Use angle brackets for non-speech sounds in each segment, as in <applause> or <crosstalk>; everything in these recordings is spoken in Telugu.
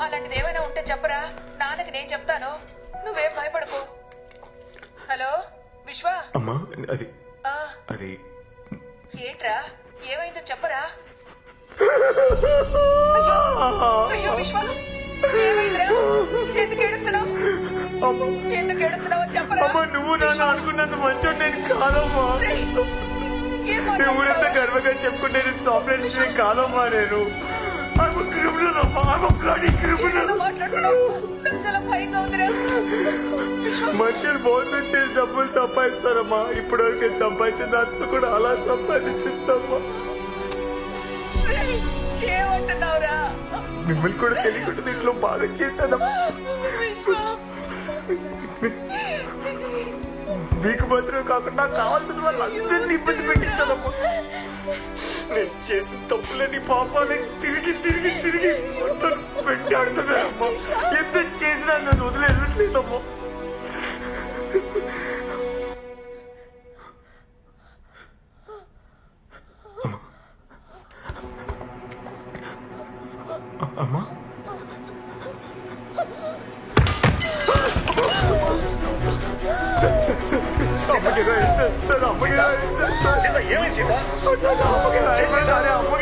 అలాంటిది ఏమైనా ఉంటే చెప్పరా? నాన్నకి నేను చెప్తాను. నువ్వేం భయపడకు. హలో? విశ్వ? అమ్మా అది ఆ, అది ఏంట్రా? ఏమైందో చెప్పరా? అయ్యో విశ్వ! ఏమైందిరా? ఎందుకు ఏడుస్తున్నావు? అమ్మా. ఎందుకు ఏడుస్తున్నావు చెప్పరా? అమ్మా నువ్వు నాన్న అనుకున్నంత మంచోడు నేను కాదమ్మా. ఏం నేను ఊరంతా మాట్లాడుతున్నావురా? గర్వంగా చెప్పుకుంటే నేను సాఫ్ట్వేర్ ఇంజనీర్ కాదమ్మా నేను. అమ్మా ఉందిరా విశ్వ మనుషులు మోసం చేసి డబ్బులు సంపాదిస్తారమ్మా. ఇప్పటివరకు నేను సంపాదించిన దాంట్లో కూడా అలా సంపాదించిందమ్మా. మిమ్మల్ని కూడా తెలియకుండా ఇంట్లో బాగా చేశానమ్మా. మీకు మాత్రమే కాకుండా నాకు కావాల్సిన వాళ్ళందరినీ ఇబ్బంది పెట్టించాలమ్మా నేను చేసిన తప్పులని పాపాలని తిరిగి తిరిగి తిరిగి. నన్ను వెంటాడుతున్నాయమ్మా ఎంత చేసినా నన్ను వదిలేదమ్మా అమ్మా. అమ్మకి అమ్మకి ఏమైంది అమ్మకి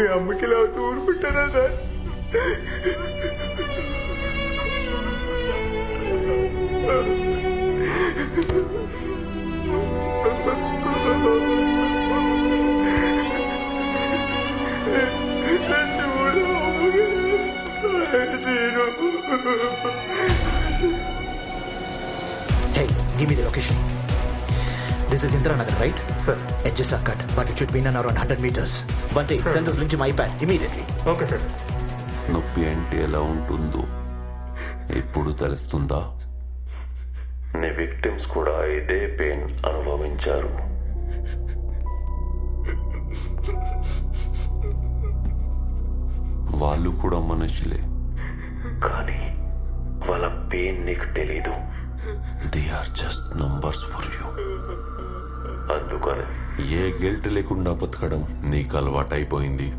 మీ అమ్మకి ఇలా అవుతూ ఊరుకుంటారా సార్? చూడు Indiranagar, right? Sir. Edges are cut, but it should be in and around 100 meters. Bunty, send this link to my iPad immediately. Okay sir నొప్పి అంటే ఎలా ఉంటుందో ఇప్పుడు తెలుస్తుందా నీ విక్టిమ్స్ కూడా ఇదే పెయిన్ అనుభవించారు వాళ్ళు కూడా మనుషులే కానీ వాళ్ళ పెయిన్ నీకు తెలీదు they are just numbers for you అందుకని. ఏ గిల్ట్ లేకుండా బతకడం నీకు అలవాటైపోయింది.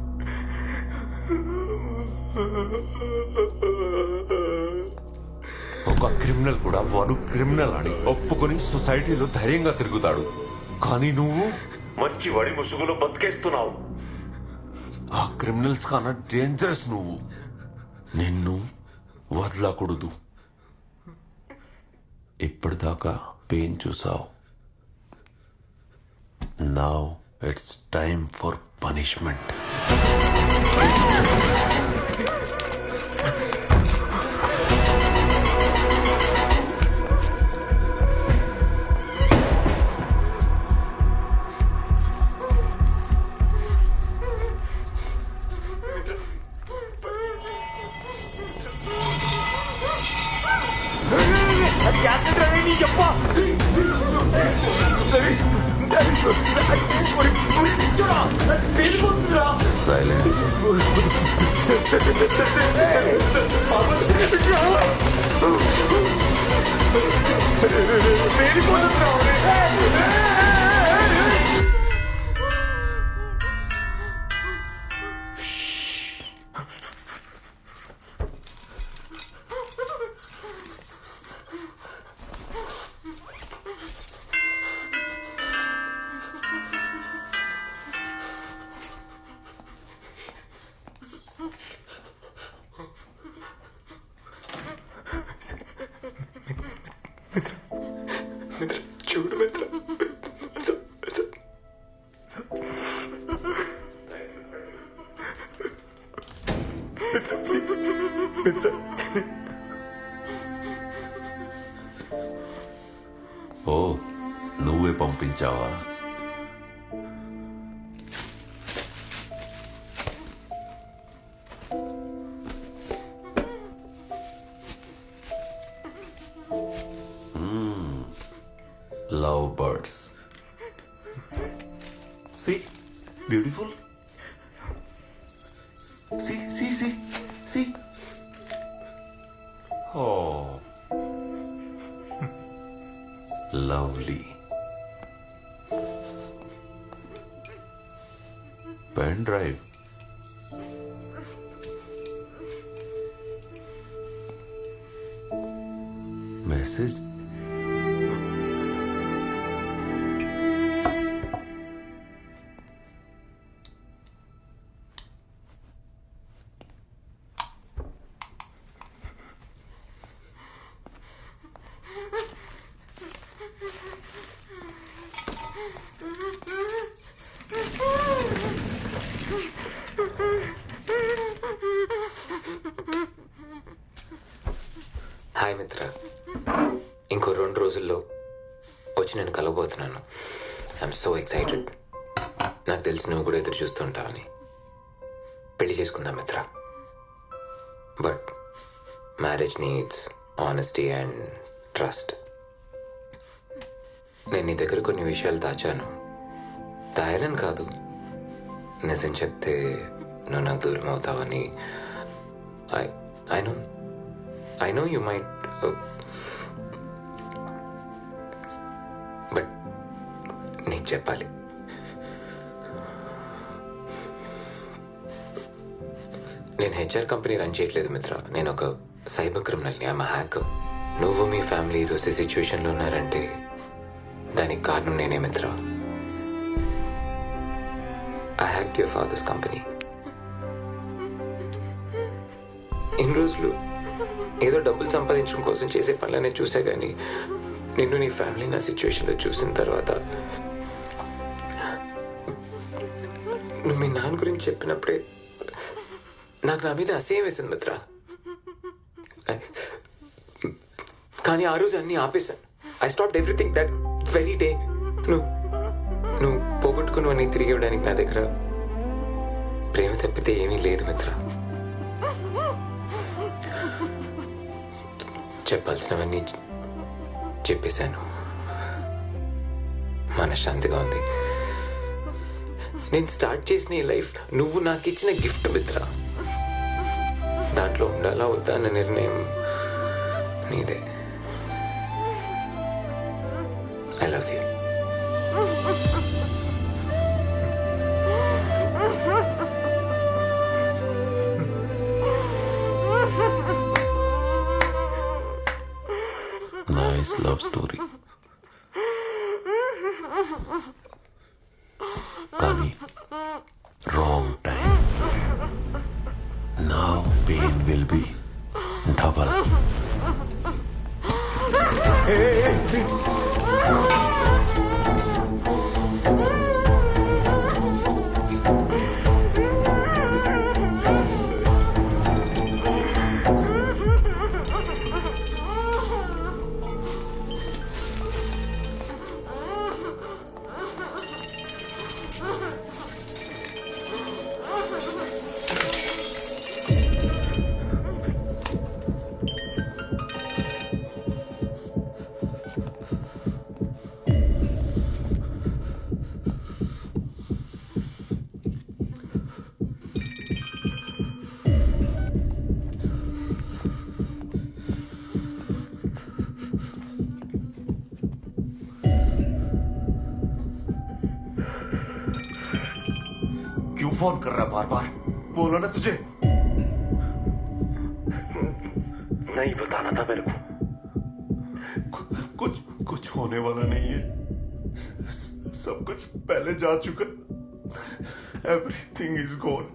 ఒక క్రిమినల్ కూడా వాడు క్రిమినల్ అని ఒప్పుకొని సొసైటీలో ధైర్యంగా తిరుగుతాడు. కానీ నువ్వు మంచి వడి ముసుగులో బతికేస్తున్నావు. ఆ క్రిమినల్స్ కన్నా డేంజరస్ నువ్వు. నిన్ను వదలకూడదు. ఇప్పటిదాకా పెయిన్ చూసావు. Now it's time for punishment Beni konuşma onu. చూడు Mitra Mitra beautiful? See, see, see, see. Oh, <laughs> lovely. Pen drive. Message hi Mitra. ఇంకో రెండు రోజుల్లో వచ్చి నేను కలవబోతున్నాను. ఐఎమ్ సో ఎక్సైటెడ్ నాకు తెలిసి నువ్వు కూడా ఎదురు చూస్తుంటావని పెళ్ళి చేసుకుందాం Mitra. But marriage needs honesty and trust నేను నీ దగ్గర కొన్ని విషయాలు దాచాను. దాయాలని కాదు. నిజం చెప్తే నువ్వు నాకు దూరం అవుతావని. I I know. I know you might but నీకు చెప్పాలి. నేను హెచ్ఆర్ కంపెనీ రన్ చేయట్లేదు మిత్ర. నేను ఒక సైబర్ క్రిమినల్ని. I'm hacker. నువ్వు మీ ఫ్యామిలీ ఈరోజు సిచ్యువేషన్లో ఉన్నారంటే దానికి కారణం నేనే Mitra. I hack your father's company ఇన్ని రోజులు ఏదో డబ్బులు సంపాదించడం కోసం చేసే పనులనే చూసా కానీ నిన్ను నీ ఫ్యామిలీ నా సిచ్యువేషన్లో చూసిన తర్వాత నువ్వు మీ నాన్న గురించి చెప్పినప్పుడే నాకు నా మీద అసహ్యం వేసింది మిత్ర. కానీ ఆ రోజు అన్నీ ఆపేశాను. I stop everything that very day నువ్వు నువ్వు పోగొట్టుకుని తిరిగి ఇవ్వడానికి నా దగ్గర ప్రేమ తప్పితే ఏమీ లేదు మిత్ర. చెప్పాల్సినవన్నీ చెప్పేశాను. మనశ్శాంతిగా ఉంది. నేను స్టార్ట్ చేసిన ఈ లైఫ్ నువ్వు నాకు ఇచ్చిన గిఫ్ట్ మిత్ర. దాంట్లో ఉండాలా వద్దా అన్న నిర్ణయం నీదే. నైస్ లవ్ స్టోరీ కానీ రాంగ్ టైం నా pain will be double Come on. Phone कर रहा है बार बार बोला ना तुझे। नहीं बताना था मेरे को। कुछ कुछ होने वाला नहीं है। सब कुछ पहले जा चुका। एवरीथिंग इज़ गॉन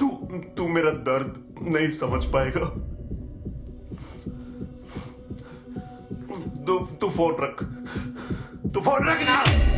तू तू मेरा दर्द नहीं समझ पाएगा। तू तू फ़ोन रख। तू फ़ोन रख ना।